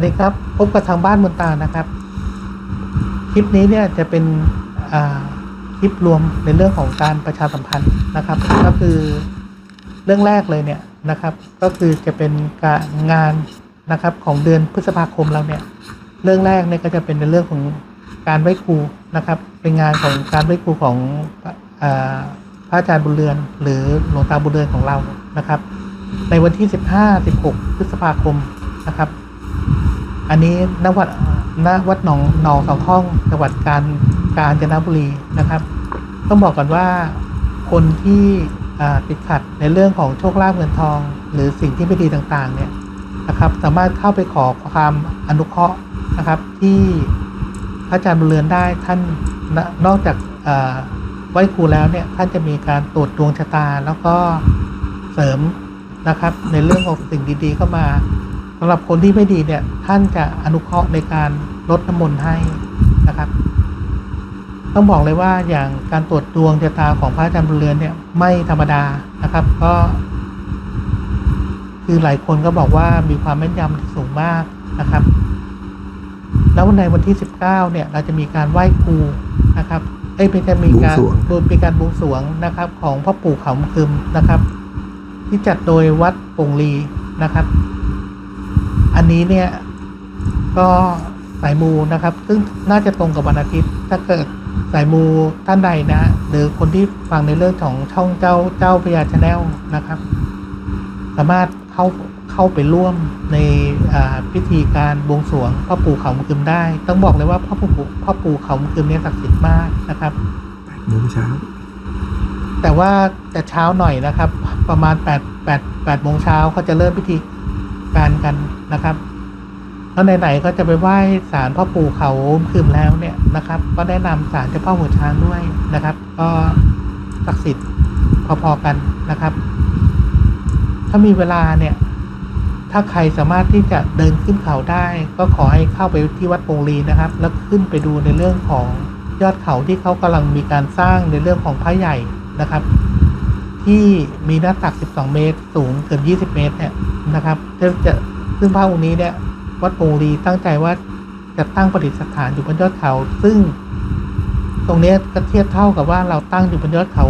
วัสดีครับพบกับทางบ้านมนตานะครับ คลิปนี้เนี่ยจะเป็นคลิปรวมในเรื่องของการประชาสัมพันธ์นะครับ ก็คือเรื่องแรกเลยเนี่ยนะครับ ก็คือจะเป็นการงานนะครับของเดือนพฤษภาคมเราเนี่ยเรื่องแรกเนี่ยก็จะเป็นในเรื่องของการไหว้ครูนะครับ เป็นงานของการไหว้ครูของอพระอาจารย์บุญเรือน หรือหลวงตาบุญเรือนของเรานะครับ ในวันที่ 15 16 พฤษภาคมนะครับ อันนี้ณวัดณวัดหนองหนองสองห้องจังหวัดกาญกาญจนบุรีนะครับ ต้องบอกก่อนว่าคนที่ติดขัดในเรื่องของโชคลาภเงินทอง หรือสิ่งที่ไม่ดีต่างๆเนี่ยนะครับสามารถเข้าไปขอความอนุเคราะห์นะครับ ที่พระอาจารย์บุญเรือนได้ท่านนอกจากไหว้ครูแล้วเนี่ยท่านจะมีการตรวจดวงชะตาแล้วก็เสริมนะครับ ในเรื่องของสิ่งดีๆเข้ามา สำหรับคนที่ไม่ดีเนี่ยท่านจะอนุเคราะห์ในการลดน้ำมนต์ให้นะครับ ต้องบอกเลยว่าอย่างการตรวจดวงชะตาของพระอาจารย์บุญเรือนเนี่ยไม่ธรรมดานะครับ ก็ คือหลายคนก็บอกว่ามีความแม่นยำที่สูงมากนะครับ แล้วในวันที่ 19 เนี่ย เราจะมีการไหว้ครูนะครับเอ้ยเป็นการมีการบวงสรวงโดยเป็นการบวงสรวงนะครับ ของพ่อปู่เขาคึมนะครับ ที่จัดโดยวัดโป่งลีนะครับ อันนี้เนี่ยก็สายมูนะครับ ซึ่งน่าจะตรงกับวันอาทิตย์ ถ้าเกิดสายมูท่านใดนะ หรือคนที่ฟังในเรื่องของช่องเจ้าเจ้าพญาชาแนลนะครับ สามารถเข้าเข้าไปร่วมในอ่าพิธีการบวงสรวงพ่อปู่เขามุกึมได้ ต้องบอกเลยว่าพ่อปู่พ่อปู่เขามุกึมเนี่ยศักดิ์สิทธิ์มากนะครับโมงเช้าแต่ว่าจะเช้าหน่อยนะครับ ประมาณ8 8 8โมงเช้าเขาจะเริ่มพิธีการกัน นะครับแล้วไหนๆก็จะไปไหว้ศาลพ่อปู่เขาคืมแล้วเนี่ยนะครับ ก็แนะนำศาลเจ้าพ่อหัวช้างด้วยนะครับ ก็ศักดิ์สิทธิ์พอๆกันนะครับ ถ้ามีเวลาเนี่ย ถ้าใครสามารถที่จะเดินขึ้นเขาได้ ก็ขอให้เข้าไปที่วัดปงลีนะครับ แล้วขึ้นไปดูในเรื่องของยอดเขาที่เขากำลังมีการสร้างในเรื่องของพระใหญ่นะครับที่มีหน้าตัก 12 เมตร สูงเกือบ20 เมตรเนี่ยนะครับจะ ซึ่งพระองค์นี้เนี่ยวัดโปงลีตั้งใจว่าจะตั้งประดิษฐานอยู่บนยอดเขา ซึ่งตรงนี้ก็เทียบเท่ากับว่าเราตั้งอยู่บนยอดเขา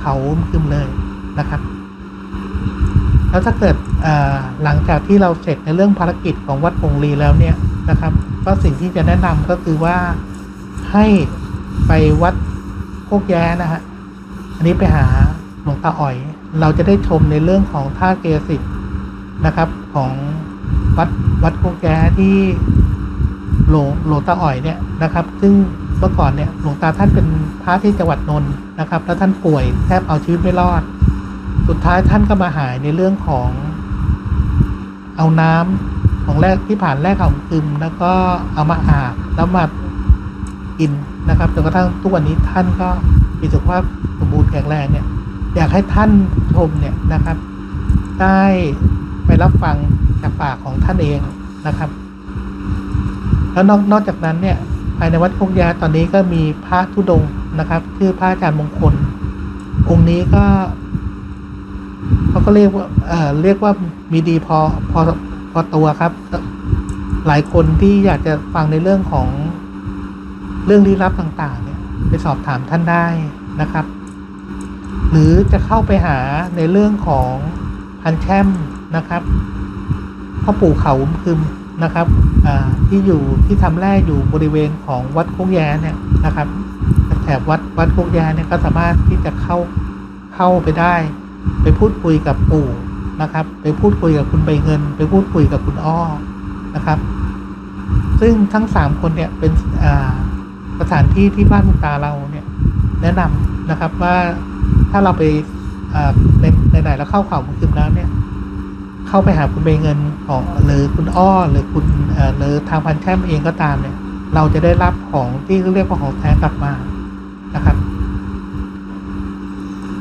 เขาคึมเลยนะครับ แล้วถ้าเกิดหลังจากที่เราเสร็จในเรื่องภารกิจของวัดโปงลีแล้วเนี่ยนะครับ ก็สิ่งที่จะแนะนำก็คือว่าให้ไปวัดโคกแย้นะฮะอันนี้ไปหาหลวงตาอ๋อย เราจะได้ชมในเรื่องของท่าเกสิทธิ์นะครับของ วัดวัดโคกแย้ที่หลวงหลวงตาอ๋อยเนี่ยนะครับ ซึ่งเมื่อก่อนเนี่ยหลวงตาท่านเป็นพระที่จังหวัดนนท์นะครับ แล้วท่านป่วยแทบเอาชีวิตไม่รอด สุดท้ายท่านก็มาหายในเรื่องของเอาน้ำของแรกที่ผ่านแรกของคืมแล้วก็เอามาอาบแล้วมากินนะครับจนกระทั่งทุกวันนี้ท่านก็มีสุขภาพสมบูรณ์แข็งแรงเนี่ย อยากให้ท่านชมเนี่ยนะครับ ได้ไปรับฟัง จากปากของท่านเองนะครับ แล้วนอกนอกจากนั้นเนี่ยภายในวัดโคกยาตอนนี้ก็มีพระธุดงนะครับ ชื่อพระอาจารย์มงคล องค์นี้ก็เขาก็เรียกว่าเออเรียกว่ามีดีพอพอพอตัวครับ หลายคนที่อยากจะฟังในเรื่องของเรื่องลี้ลับต่างๆ เนี่ย ไปสอบถามท่านได้นะครับ หรือจะเข้าไปหาในเรื่องของพันแช่มนะครับ พ่อปู่เขาคึมนะครับที่อยู่ที่ทำแร่อยู่บริเวณของวัดโคกแยเนี่ยนะครับแถบวัดวัดโคกแยเนี่ยก็สามารถที่จะเข้าเข้าไปได้ ไปพูดคุยกับปู่นะครับ ไปพูดคุยกับคุณใบเงิน ไปพูดคุยกับคุณอ้อนะครับ ซึ่งทั้งสามคนเนี่ยเป็นสถานที่ที่บ้านมุกตาเราเนี่ยแนะนำนะครับว่าถ้าเราไปในในไหนแล้วเข้าเขามุคืมแล้วเนี่ย เข้าไปหาคุณใบเงินของหรือคุณอ้อหรือคุณเอ่อหรือทางพันแช่มเองก็ตามเนี่ย เราจะได้รับของที่เรียกว่าของแท้กลับมานะครับ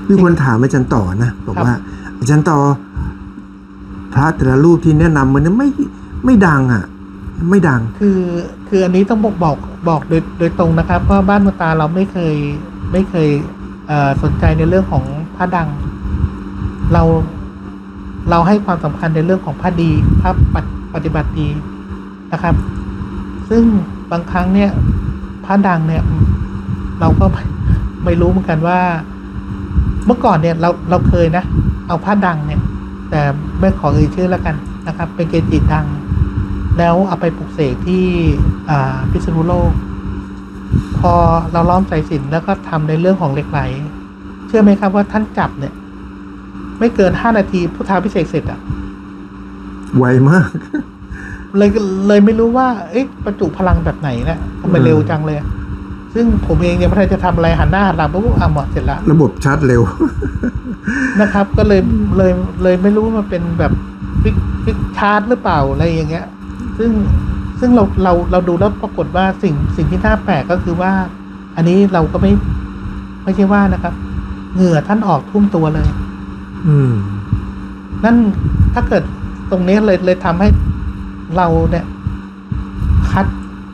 มีคนถามอาจารย์ต่อนะบอกครับว่า อาจารย์ต่อพระแต่ละรูปที่แนะนำมันไม่ไม่ดังอะ ไม่ดัง คือคืออันนี้ต้องบอกบอกบอกโดยโดยตรงนะครับว่าบ้านมุตาเราไม่เคยไม่เคยเอ่อสนใจในเรื่องของพระดัง เรา เราให้ความสำคัญในเรื่องของพระดีพระปฏิปฏิบัติดีนะครับ ซึ่งบางครั้งเนี่ยพระดังเนี่ยเราก็ไม่รู้เหมือนกันว่า เมื่อก่อนเนี่ยเราเราเคยนะ เอาพระดังเนี่ย แต่ไม่ขอเอ่ยชื่อแล้วกันนะครับ เป็นเกจิดัง แล้วเอาไปปลุกเสกที่พิษณุโลก พอเราล้อมสายสินแล้วก็ทำในเรื่องของเหล็กไหล เชื่อไหมครับว่าท่านจับเนี่ย ไม่เกินห้านาทีพุทธาพิเศษกเสร็จอะไวมาก เลยเลยไม่รู้ว่า เอ๊ะประจุพลังแบบไหนเนะี่ยทำไมอืมเร็วจังเลยอะซึ่งผมเองยังไม่ทันจะทำอะไรหันหน้าหันหลังปุ๊บอะหมดเสร็จแล้วระบบชาร์จเร็ว นะครับ ก็เลยเลยเลยไม่รู้ว่ามันเป็นแบบฟิกฟิกชาร์จหรือเปล่าอะไรอย่างเงี้ย ซึ่งซึ่งเราเราเราดูแล้วปรากฏว่าสิ่งสิ่งที่น่าแปลกก็คือว่า อันนี้เราก็ไม่ไม่ใช่ว่านะครับ เหงื่อท่านออกทุ่มตัวเลยอืม นั่นถ้าเกิดตรงนี้เลยเลยทำให้เราเนี่ยคัด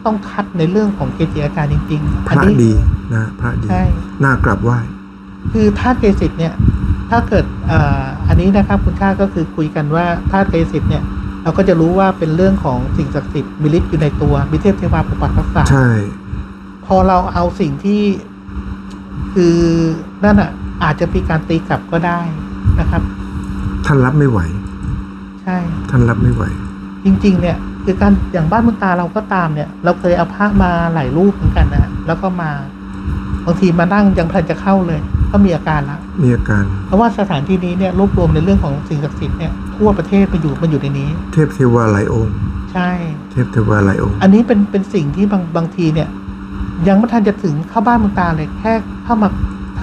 ต้องคัดในเรื่องของเกจิอาจารย์จริงๆพอันระนี้ดีนะพระดีใช่น่ากราบไหว้คือธาตุเกสิตเนี่ย ถ้าเกิดอ่าอันนี้นะครับคุณชาติก็คือคุยกันว่าธาตุเกสิตเนี่ย เราก็จะรู้ว่าเป็นเรื่องของสิ่งศักดิ์สิทธิ์มีฤทธิ์อยู่ในตัวมีเทพเทวาปกปักรักษาใช่พอเราเอาสิ่งที่คือนั่นอะอาจจะมีการตีกลับก็ได้ นะครับ ท่านรับไม่ไหว ใช่ ท่านรับไม่ไหว จริง ๆ เนี่ย คือการอย่างบ้านเมืองตาเราก็ตามเนี่ย เราเคยเอาพระมาหลายรูปเหมือนกันนะแล้วก็มาบางทีมานั่งยังพลันจะเข้าเลย ก็มีอาการละมีอาการ เพราะว่าสถานที่นี้เนี่ยรวบรวมในเรื่องของสิ่งศักดิ์สิทธิ์เนี่ยทั่วประเทศมาอยู่มันอยู่ในนี้ เทพเทวาหลายองค์ ใช่ เทพเทวาหลายองค์ อันนี้เป็นเป็นสิ่งที่บางบางทีเนี่ย ยังไม่ทันจะถึงเข้าบ้านเมืองตาเลยแค่เข้ามา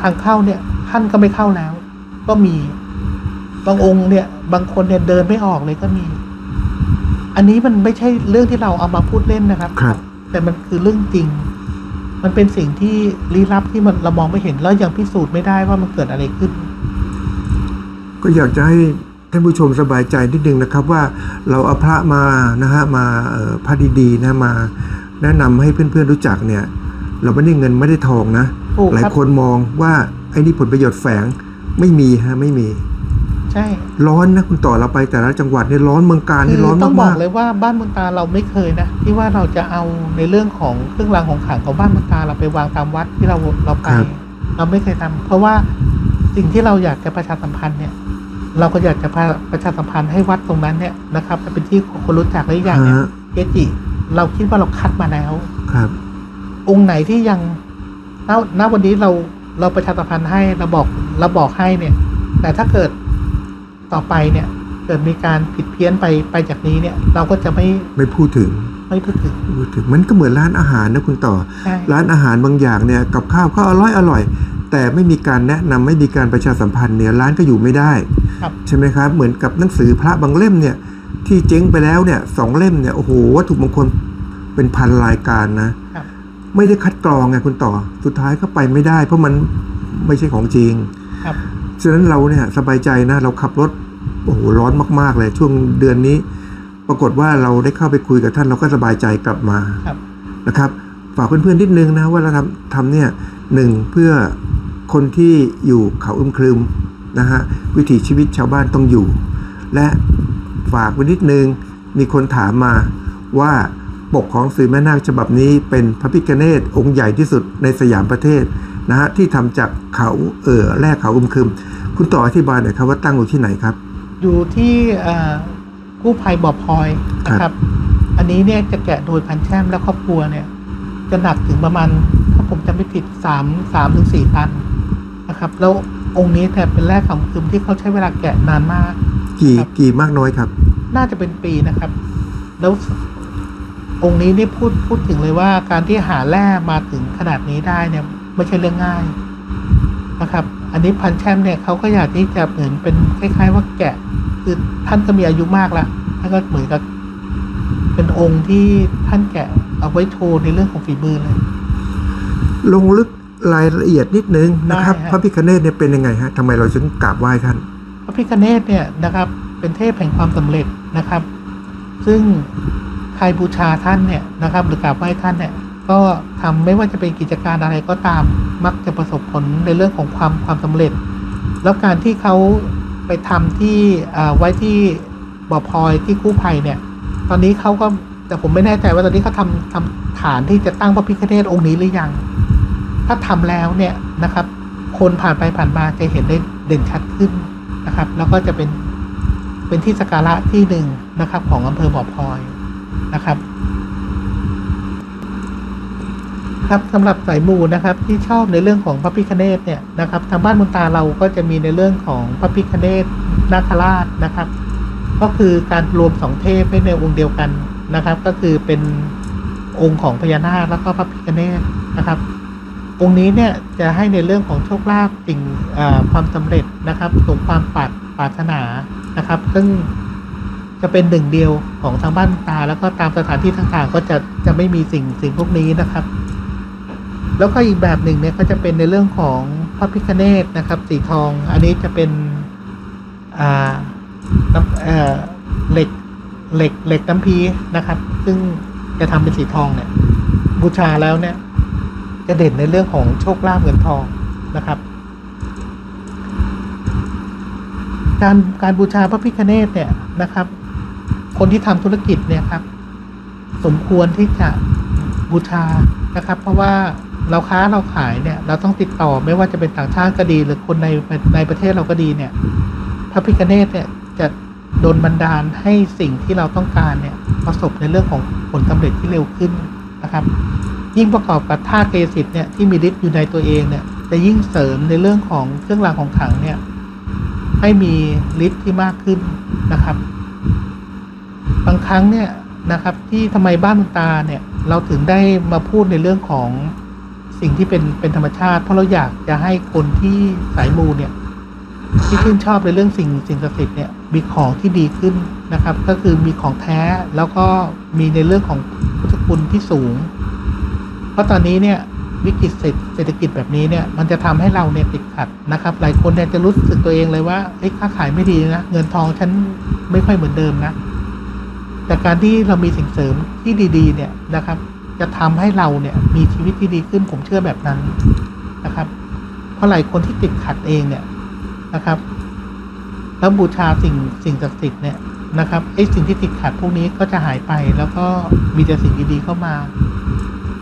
ทางเข้าเนี่ยท่านก็ไม่เข้าแล้ว ก็มี บางองค์เนี่ย บางคนเนี่ยเดินไม่ออกเลยก็มี อันนี้มันไม่ใช่เรื่องที่เราเอามาพูดเล่นนะครับครับ แต่มันคือเรื่องจริง มันเป็นสิ่งที่ลี้ลับที่มันเรามองไม่เห็นแล้วยังพิสูจน์ไม่ได้ว่ามันเกิดอะไรขึ้น ก็อยากจะให้ท่านผู้ชมสบายใจนิดนึงนะครับว่าเราเอาพระมานะฮะมาเอ่อพระดีๆนะมา แนะนำให้เพื่อนๆรู้จักเนี่ย เราไม่ได้เงินไม่ได้ทองนะถูกครับหลายคนมองว่าไอ้นี่ผลประโยชน์แฝงไม่มีฮะไม่มี ใช่ ร้อนนะคุณต่อเราไปแต่ละจังหวัดนี่ร้อนเมืองการคืนี่อร้อนต้องบอมากกเลยว่าบ้านเมืองตาเราไม่เคยนะที่ว่าเราจะเอาในเรื่องของเครื่องรางของขลังของบ้านเมืองตาเราไปวางตามวัดที่เราเราไป เราไม่เคยทำเพราะว่าสิ่งที่เราอยากจะประชาสัมพันธ์เนี่ย เราก็อยากจะพาประชาสัมพันธ์ให้วัดตรงนั้นเนี่ยนะครับเป็นที่คนรู้จักและอีกอย่างเนี่ยฮะเกจิเราคิดว่าเราคัดมาแล้วๆครับ องค์ไหนที่ยังณณวันนี้เราเราประชาสัมพันธ์ให้เราบอกเราบอกให้เนี่ย แต่ถ้าเกิด ต่อไปเนี่ยเกิดมีการผิดเพี้ยนไปไปจากนี้เนี่ย เราก็จะไม่ไม่พูดถึงไม่พูดถึงพูดถึงมันก็เหมือนร้านอาหารนะคุณต่อใช่ร้านอาหารบางอย่างเนี่ยกับข้าวก็อร่อยอร่อย แต่ไม่มีการแนะนำไม่มีการประชาสัมพันธ์เนี่ยร้านก็อยู่ไม่ได้ครับใช่ไหมครับเหมือนกับหนังสือพระบางเล่มเนี่ยที่เจ๊งไปแล้วเนี่ยสองเล่มเนี่ยโอ้โหวัตถุมงคลเป็นพันรายการนะครับไม่ได้คัดกรองไงคุณต่อ สุดท้ายก็ไปไม่ได้ เพราะมันไม่ใช่ของจริงครับ ฉะนั้นเราเนี่ยสบายใจนะเราขับรถโอ้โหร้อนมาก ๆ เลยช่วงเดือนนี้ ปรากฏว่าเราได้เข้าไปคุยกับท่านเราก็สบายใจกลับมาครับนะครับ ฝากเพื่อนๆนิดนึงนะว่าเราทำทำเนี่ยหนึ่งเพื่อคนที่อยู่เขาอึมครึมนะฮะวิถีชีวิตชาวบ้านต้องอยู่ และฝากไว้นิดนึงมีคนถามมาว่าปกของสื่อแม่นาคฉบับนี้เป็นพระพิฆเนศองค์ใหญ่ที่สุดในสยามประเทศ นะฮะที่ทำจากเขาเออแรกเขาอึมครึม คุณต่ออธิบายหน่อยครับว่าตั้งอยู่ที่ไหนครับ อยู่ที่เอ่อกู้ภัยบ่อพลอยนะครับ อันนี้เนี่ยจะแกะโดยพันแช่มและครอบครัวเนี่ยจะหนักถึงประมาณถ้าผมจำไม่ผิดสามสามถึงสี่ตันนะครับ แล้วองค์นี้แต่ยเป็นแรกของคืมที่เขาใช้เวลาแกะนานมาก กี่ครับกี่มากน้อยครับ น่าจะเป็นปีนะครับ แล้วองค์นี้นี่พูดพูดถึงเลยว่าการที่หาแร่มาถึงขนาดนี้ได้เนี่ย ไม่ใช่เรื่องง่ายนะครับ อันนี้พันแช่มเนี่ยเขาก็อยากที่จะเหมือนเป็นคล้าย ๆ ว่าแกะ คือท่านก็มีอายุมากแล้วท่านก็เหมือนกับเป็นองค์ที่ท่านแกะเอาไว้โชว์ในเรื่องของฝีมือเลย ลงลึกรายละเอียดนิดนึงนะครับได้ฮะพระพิฆเนศเนี่ยเป็นยังไงฮะทำไมเราถึงกราบไหว้ท่าน พระพิฆเนศเนี่ยนะครับ เป็นเทพแห่งความสำเร็จนะครับ ซึ่งใครบูชาท่านเนี่ยนะครับ หรือกราบไหว้ท่านเนี่ย ก็ทำไม่ว่าจะเป็นกิจการอะไรก็ตามมักจะประสบผลในเรื่องของความความสำเร็จ แล้วการที่เขาไปทำที่อ่าไว้ที่บ่อพลอยที่กู้ภัยเนี่ย ตอนนี้เขาก็แต่ผมไม่แน่ใจว่าตอนนี้เขาทำทำฐานที่จะตั้งพระพิฆเนศองค์นี้หรือยัง ถ้าทำแล้วเนี่ยนะครับ คนผ่านไปผ่านมาจะเห็นได้เด่นชัดขึ้นนะครับ แล้วก็จะเป็นเป็นที่สักการะที่หนึ่งนะครับ ของอำเภอบ่อพลอยนะครับ ครับสำหรับสายมูนะครับที่ชอบในเรื่องของพระพิคเนตเนี่ยนะครับทางบ้านมุนตาเราก็จะมีในเรื่องของพระพิคเนตนาคราชนะครับ ก็คือการรวมสองเทพไว้ในองค์เดียวกันนะครับ ก็คือเป็นองค์ของพญานาคแล้วก็พระพิคเนตนะครับ องค์นี้เนี่ยจะให้ในเรื่องของโชคลาภสิ่งความสำเร็จนะครับสมความปรารปรารถนานะครับ ซึ่งจะเป็นหนึ่งเดียวของทางบ้านตา แล้วก็ตามสถานที่ต่างๆ ก็จะจะไม่มีสิ่งสิ่งพวกนี้นะครับ แล้วก็อีกแบบหนึ่งเนี่ยก็จะเป็นในเรื่องของพระพิคเนตนะครับ สีทอง อันนี้จะเป็นอ่าน้ำเอ่อเหล็กเหล็กเหล็กน้ำพีนะครับ ซึ่งจะทำเป็นสีทองเนี่ย บูชาแล้วเนี่ย จะเด่นในเรื่องของโชคลาภเงินทองนะครับ การการบูชาพระพิฆเนศเนี่ยนะครับ คนที่ทำธุรกิจเนี่ยครับ สมควรที่จะบูชานะครับ เพราะว่า เราค้าเราขายเนี่ย เราต้องติดต่อไม่ว่าจะเป็นต่างชาติก็ดี หรือคนในในประเทศเราก็ดีเนี่ยพระพิฆเนศเนี่ยจะโดนบันดาลให้สิ่งที่เราต้องการเนี่ยประสบในเรื่องของผลสำเร็จที่เร็วขึ้นนะครับ ยิ่งประกอบกับธาตุเกสิตเนี่ยที่มีฤทธิ์อยู่ในตัวเองเนี่ยจะยิ่งเสริมในเรื่องของเครื่องรางของขลังเนี่ยให้มีฤทธิ์ที่มากขึ้นนะครับ บางครั้งเนี่ยนะครับที่ทำไมบ้านตาเนี่ยเราถึงได้มาพูดในเรื่องของ สิ่งที่เป็นเป็นธรรมชาติ เพราะเราอยากจะให้คนที่สายมูเนี่ยที่ชื่นชอบในเรื่องสิ่งสิ่งศักดิ์สิทธิ์เนี่ยมีของที่ดีขึ้นนะครับ ก็คือมีของแท้แล้วก็มีในเรื่องของพุทธคุณที่สูง เพราะตอนนี้เนี่ยวิกฤตเศรษฐกิจแบบนี้เนี่ยมันจะทำให้เราเนี่ยติดขัดนะครับ หลายคนเนี่ยจะรู้สึกตัวเองเลยว่าเอ้ค้าขายไม่ดีนะเงินทองฉันไม่ค่อยเหมือนเดิมนะแต่การที่เรามีสิ่งเสริมที่ดี ๆ เนี่ยนะครับ จะทำให้เราเนี่ยมีชีวิตที่ดีขึ้นผมเชื่อแบบนั้นนะครับ เพราะหลายคนที่ติดขัดเองเนี่ยนะครับ แล้วบูชาสิ่งสิ่งศักดิ์สิทธิ์เนี่ยนะครับไอ้สิ่งที่ติดขัดพวกนี้ก็จะหายไปแล้วก็มีแต่สิ่งดีๆเข้ามา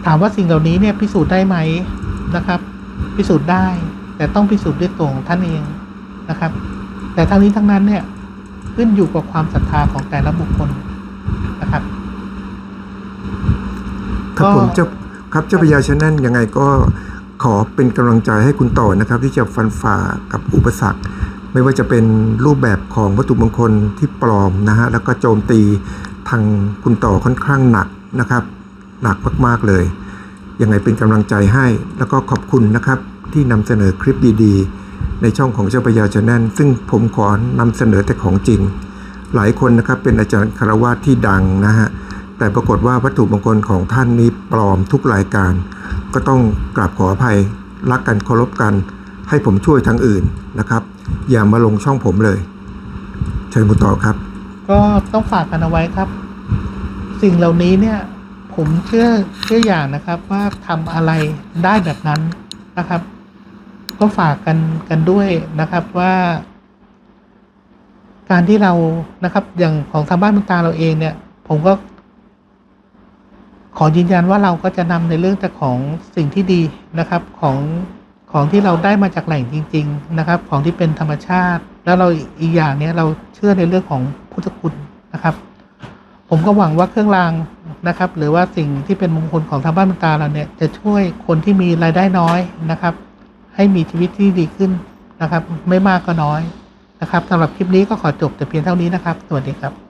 ถามว่าสิ่งเหล่านี้เนี่ยพิสูจน์ได้ไหมนะครับ พิสูจน์ได้ แต่ต้องพิสูจน์ด้วยตัวของท่านเองนะครับ แต่ทั้งนี้ทั้งนั้นเนี่ยขึ้นอยู่กับความศรัทธาของแต่ละบุคคลนะครับ ครับผมเจ้าครับเจ้าพญาชนนั่นยังไงก็ขอเป็นกำลังใจให้คุณต่อนะครับ ที่จะฟันฝ่ากับอุปสรรค ไม่ว่าจะเป็นรูปแบบของวัตถุมงคลที่ปลอมนะฮะแล้วก็โจมตีทางคุณต่อค่อนข้างหนักนะครับ หนักมากๆเลยยังไงเป็นกำลังใจให้ แล้วก็ขอบคุณนะครับที่นำเสนอคลิปดีๆ ในช่องของเจ้าพญาชนนั่นซึ่งผมขอนำเสนอแต่ของจริง หลายคนนะครับเป็นอาจารย์คารวะที่ดังนะฮะ แต่ปรากฏว่าวัตถุมงคลของท่านนี้ปลอมทุกรายการ ก็ต้องกราบขออภัยรักกันเคารพกัน ให้ผมช่วยทางอื่นนะครับ อย่ามาลงช่องผมเลย เชิญคุณต่อครับ ก็ต้องฝากกันเอาไว้ครับ สิ่งเหล่านี้เนี่ย ผมเชื่อเชื่ออย่างนะครับว่าทำอะไรได้แบบนั้นนะครับ ก็ฝากกันกันด้วยนะครับว่า การที่เรานะครับ อย่างของทางบ้านคุตาเราเองเนี่ย ผมก็ ขอยืนยันว่าเราก็จะนำในเรื่องแต่ของสิ่งที่ดีนะครับของของที่เราได้มาจากแหล่งจริง ๆนะครับ ของที่เป็นธรรมชาติ แล้วเราอีกอย่างเนี้ยเราเชื่อในเรื่องของพุทธคุณนะครับ ผมก็หวังว่าเครื่องรางนะครับ หรือว่าสิ่งที่เป็นมงคลของทางบ้านบรรตาเราเนี่ยจะช่วยคนที่มีรายได้น้อยนะครับ ให้มีชีวิตที่ดีขึ้นนะครับ ไม่มากก็น้อยนะครับสำหรับคลิปนี้ก็ขอจบแต่เพียงเท่านี้นะครับ สวัสดีครับ